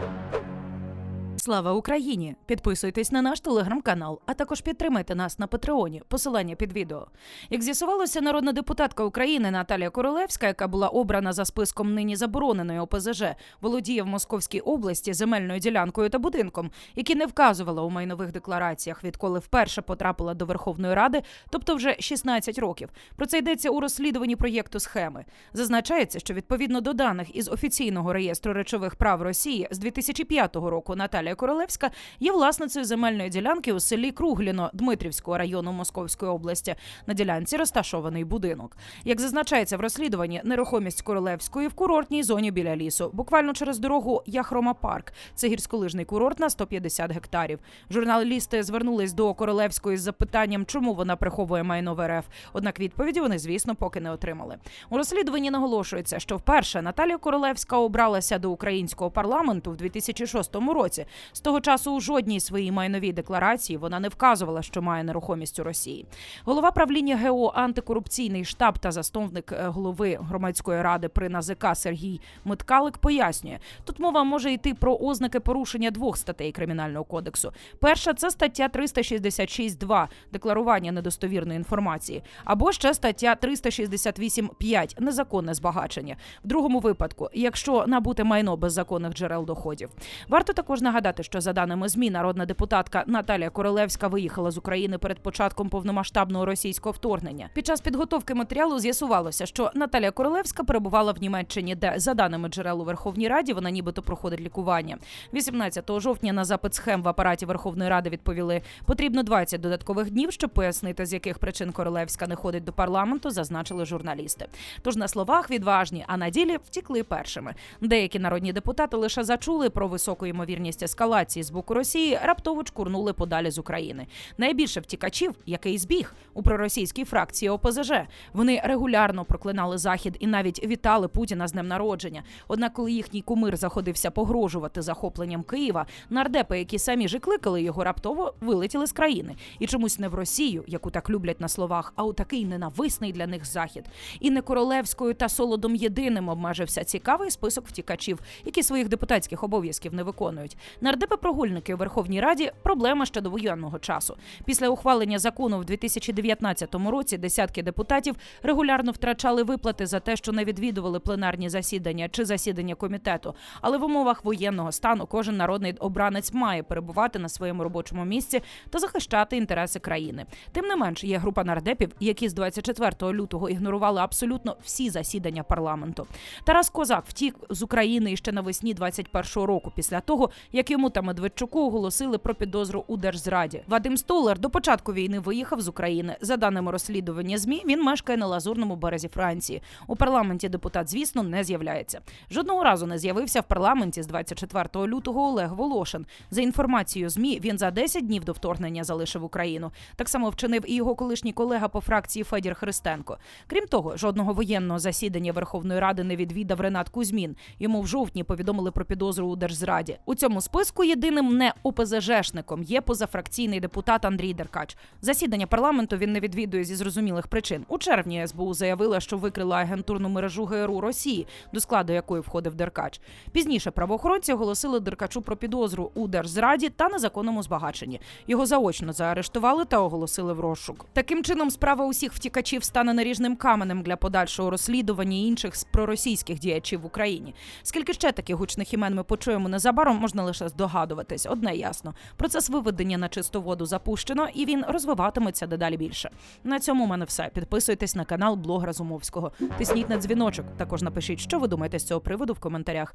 Thank you. Слава Україні! Підписуйтесь на наш телеграм-канал, а також підтримайте нас на Патреоні. Посилання під відео. Як з'ясувалося, народна депутатка України Наталія Королевська, яка була обрана за списком нині забороненої ОПЗЖ, володіє в Московській області земельною ділянкою та будинком, які не вказувала у майнових деклараціях, відколи вперше потрапила до Верховної Ради, тобто вже 16 років. Про це йдеться у розслідуванні проєкту схеми. Зазначається, що відповідно до даних із офіційного реєстру речових прав Росії з 2005 року Наталія Королевська є власницею земельної ділянки у селі Кругліно Дмитрівського району Московської області. На ділянці розташований будинок. Як зазначається в розслідуванні, нерухомість Королевської в курортній зоні біля лісу, буквально через дорогу Яхрома Парк. Це гірськолижний курорт на 150 гектарів. Журналісти звернулись до Королевської з запитанням, чому вона приховує майно в РФ. Однак відповіді вони, звісно, поки не отримали. У розслідуванні наголошується, що вперше Наталія Королевська обралася до українського парламенту в 2006 році. З того часу у жодній своїй майновій декларації вона не вказувала, що має нерухомість у Росії. Голова правління ГО антикорупційний штаб та засновник е, голови громадської ради при НАЗК Сергій Миткалик пояснює, тут мова може йти про ознаки порушення двох статей кримінального кодексу. Перша це стаття 366.2 декларування недостовірної інформації, або ще стаття 368.5 незаконне збагачення. В другому випадку, якщо набути майно без законних джерел доходів. Варто також нагадати, що за даними ЗМІ, народна депутатка Наталія Королевська виїхала з України перед початком повномасштабного російського вторгнення. Під час підготовки матеріалу з'ясувалося, що Наталія Королевська перебувала в Німеччині, де за даними джерел у Верховній Раді вона нібито проходить лікування. 18 жовтня на запит схем в апараті Верховної Ради відповіли: потрібно 20 додаткових днів, щоб пояснити, з яких причин Королевська не ходить до парламенту, зазначили журналісти. Тож на словах відважні, а на ділі втікли першими. Деякі народні депутати лише зачули про високу ймовірність ескалації з боку Росії, раптово чкурнули подалі з України. Найбільше втікачів, який збіг у проросійській фракції ОПЗЖ. Вони регулярно проклинали захід і навіть вітали Путіна з днем народження. Однак, коли їхній кумир заходився погрожувати захопленням Києва, нардепи, які самі ж кликали його, раптово вилетіли з країни і чомусь не в Росію, яку так люблять на словах, а у такий ненависний для них захід. І не королевською та солодом єдиним обмежився цікавий список втікачів, які своїх депутатських обов'язків не виконують. Нардепи-прогульники у Верховній Раді проблема ще до воєнного часу. Після ухвалення закону в 2019 році десятки депутатів регулярно втрачали виплати за те, що не відвідували пленарні засідання чи засідання комітету. Але в умовах воєнного стану кожен народний обранець має перебувати на своєму робочому місці та захищати інтереси країни. Тим не менш, є група нардепів, які з 24 лютого ігнорували абсолютно всі засідання парламенту. Тарас Козак втік з України іще навесні 21-го року, після того як йому та Медведчуку оголосили про підозру у держзраді. Вадим Столар до початку війни виїхав з України. За даними розслідування змі, він мешкає на лазурному березі Франції. У парламенті депутат, звісно, не з'являється. Жодного разу не з'явився в парламенті з 24 лютого Олег Волошин. За інформацією змі, він за 10 днів до вторгнення залишив Україну. Так само вчинив і його колишній колега по фракції Федір Христенко. Крім того, жодного воєнного засідання Верховної Ради не відвідав Ренат Кузьмін. Йому в жовтні повідомили про підозру у держзраді. У цьому списку єдиним не ОПЗЖшником є позафракційний депутат Андрій Деркач. Засідання парламенту він не відвідує зі зрозумілих причин. У червні СБУ заявила, що викрила агентурну мережу ГРУ Росії, до складу якої входив Деркач. Пізніше правоохоронці оголосили Деркачу про підозру у держзраді та незаконному збагаченні. Його заочно заарештували та оголосили в розшук. Таким чином, справа усіх втікачів стане наріжним каменем для подальшого розслідування інших з проросійських діячів в Україні. Скільки ще таких гучних імен ми почуємо незабаром, можна лише здогадуватись. Одне ясно. Процес виведення на чисту воду запущено, і він розвиватиметься дедалі більше. На цьому у мене все. Підписуйтесь на канал Блог Разумовського. Тисніть на дзвіночок. Також напишіть, що ви думаєте з цього приводу в коментарях.